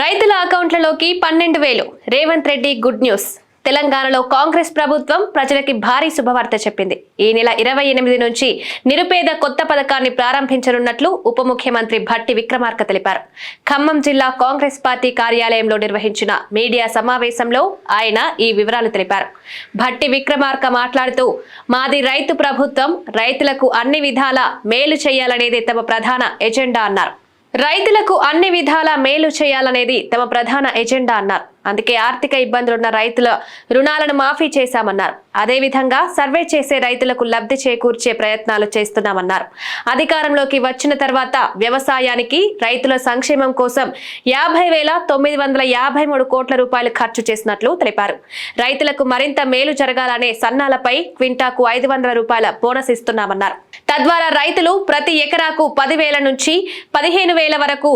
రైతుల అకౌంట్లలోకి పన్నెండు వేలు. Revanth Reddy good news. తెలంగాణలో కాంగ్రెస్ ప్రభుత్వం ప్రజలకి భారీ శుభవార్త చెప్పింది. ఈ నెల ఇరవై ఎనిమిది నుంచి నిరుపేద కొత్త పథకాన్ని ప్రారంభించనున్నట్లు ఉప ముఖ్యమంత్రి భట్టి విక్రమార్క తెలిపారు. ఖమ్మం జిల్లా కాంగ్రెస్ పార్టీ కార్యాలయంలో నిర్వహించిన మీడియా సమావేశంలో ఆయన ఈ వివరాలు తెలిపారు. భట్టి విక్రమార్క మాట్లాడుతూ మాది రైతు ప్రభుత్వం రైతులకు అన్ని విధాల మేలు చేయాలనేది తమ ప్రధాన ఎజెండా అన్నారు. రైతులకు అన్ని విధాల మేలు చేయాలనేది తమ ప్రధాన ఎజెండా అన్నారు. అందుకే ఆర్థిక ఇబ్బందులున్న రైతుల రుణాలను మాఫీ చేశామన్నారు. అదేవిధంగా సర్వే చేసే రైతులకు లబ్ధి చేకూర్చే ప్రయత్నాలు చేస్తున్నామన్నారు. అధికారంలోకి వచ్చిన తర్వాత వ్యవసాయానికి రైతుల సంక్షేమం కోసం యాభై వేల తొమ్మిది వందల యాభై మూడు కోట్ల రూపాయలు ఖర్చు చేసినట్లు తెలిపారు. రైతులకు మరింత మేలు జరగాలనే సన్నాలపై క్వింటాకు ఐదు వందల రూపాయల బోనస్ ఇస్తున్నామన్నారు. తద్వారా రైతులు ప్రతి ఎకరాకు పదివేల నుంచి పదిహేను వేల వరకు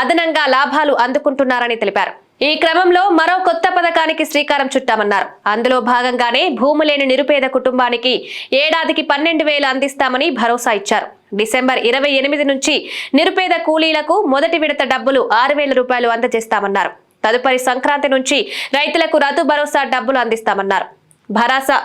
అదనంగా లాభాలు అందుకుంటున్నారని తెలిపారు. ఈ క్రమంలో మరో కొత్త పథకానికి శ్రీకారం చుట్టామన్నారు. అందులో భాగంగానే భూము లేని నిరుపేద కుటుంబానికి ఏడాదికి పన్నెండు వేలు అందిస్తామని భరోసా ఇచ్చారు. డిసెంబర్ ఇరవై ఎనిమిది నుంచి నిరుపేద కూలీలకు మొదటి విడత డబ్బులు ఆరు వేల రూపాయలు అందజేస్తామన్నారు. తదుపరి సంక్రాంతి నుంచి రైతులకు రతు భరోసా డబ్బులు అందిస్తామన్నారు. భరాసా.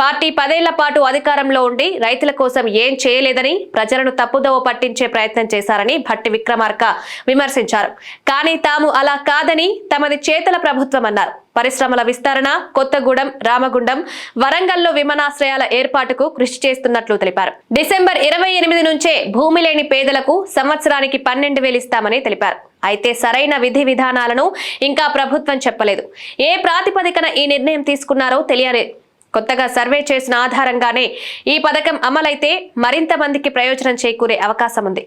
పార్టీ పదేళ్ళ పాటు అధికారంలో ఉండి రైతుల కోసం ఏం చేయలేదని ప్రజలను తప్పుదోవ పట్టించే ప్రయత్నం చేశారని భట్టి విక్రమార్క విమర్శించారు. కానీ తాము అలా కాదని తమది చేతల ప్రభుత్వం అన్నారు. పరిశ్రమల విస్తరణ కొత్తగూడెం రామగుండం వరంగల్లో విమానాశ్రయాల ఏర్పాటుకు కృషి చేస్తున్నట్లు తెలిపారు. డిసెంబర్ ఇరవై ఎనిమిది నుంచే భూమి లేని పేదలకు సంవత్సరానికి పన్నెండు వేలు ఇస్తామని తెలిపారు. అయితే సరైన విధి విధానాలను ఇంకా ప్రభుత్వం చెప్పలేదు. ఏ ప్రాతిపదికన ఈ నిర్ణయం తీసుకున్నారో తెలియలేదు. కొత్తగా సర్వే చేసిన ఆధారంగానే ఈ పథకం అమలైతే మరింత మందికి ప్రయోజనం చేకూరే అవకాశం ఉంది.